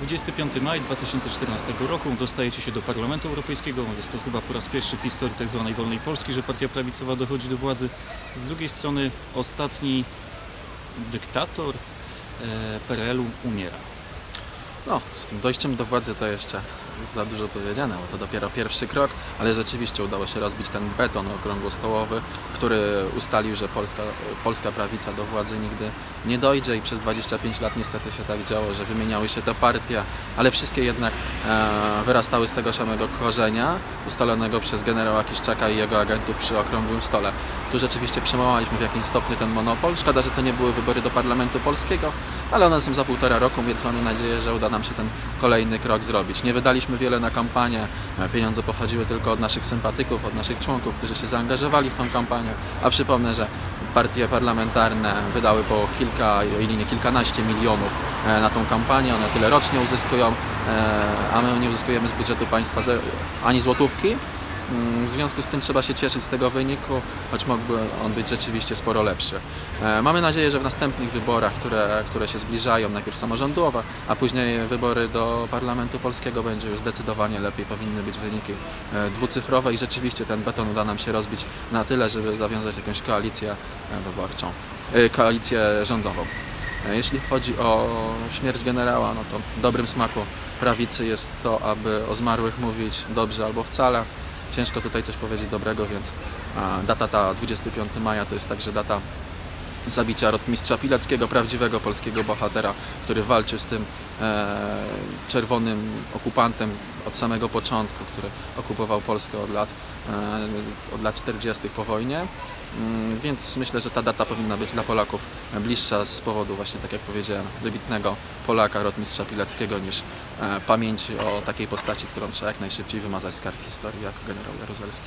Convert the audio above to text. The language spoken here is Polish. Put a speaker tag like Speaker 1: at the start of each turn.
Speaker 1: 25 maj 2014 roku dostajecie się do Parlamentu Europejskiego. Jest to chyba po raz pierwszy w historii tzw. wolnej Polski, że partia prawicowa dochodzi do władzy. Z drugiej strony ostatni dyktator e, PRL-u umiera.
Speaker 2: No, z tym dojściem do władzy to jeszcze za dużo powiedziane, bo to dopiero pierwszy krok, ale rzeczywiście udało się rozbić ten beton okrągłostołowy, który ustalił, że polska, polska prawica do władzy nigdy nie dojdzie i przez 25 lat niestety się tak działo, że wymieniały się te partie, ale wszystkie jednak e, wyrastały z tego samego korzenia ustalonego przez generała Kiszczaka i jego agentów przy okrągłym stole. Tu rzeczywiście przełamaliśmy w jakimś stopniu ten monopol. Szkoda, że to nie były wybory do Parlamentu Polskiego, ale one są za półtora roku, więc mamy nadzieję, że uda nam się ten kolejny krok zrobić. Nie wydaliśmy wiele na kampanię, e, pieniądze pochodziły tylko od naszych sympatyków, od naszych członków, którzy się zaangażowali w tą kampanię, a przypomnę, że partie parlamentarne wydały po kilka, o ile nie kilkanaście milionów e, na tą kampanię, one tyle rocznie uzyskują, e, a my nie uzyskujemy z budżetu państwa ani złotówki. Mm, W związku z tym trzeba się cieszyć z tego wyniku, choć mógłby on być rzeczywiście sporo lepszy. E, Mamy nadzieję, że w następnych wyborach, które, które się zbliżają, najpierw samorządowe, a później wybory do Parlamentu Polskiego, będzie już zdecydowanie lepiej, powinny być wyniki e, dwucyfrowe i rzeczywiście ten beton uda nam się rozbić na tyle, żeby zawiązać jakąś koalicję e, wyborczą, koalicję rządową. Jeśli chodzi o śmierć generała, no to dobrym smaku prawicy jest to, aby o zmarłych mówić dobrze albo wcale. Ciężko tutaj coś powiedzieć dobrego, więc data ta 25 maja to jest także data zabicia rotmistrza Pileckiego, prawdziwego polskiego bohatera, który walczył z tym e, czerwonym okupantem od samego początku, który okupował Polskę od lat, e, od lat 40. po wojnie. Mm, Więc myślę, że ta data powinna być dla Polaków bliższa z powodu właśnie, tak jak powiedziałem, wybitnego Polaka, rotmistrza Pileckiego, niż e, pamięci o takiej postaci, którą trzeba jak najszybciej wymazać z kart historii, jak generał Jaruzelski.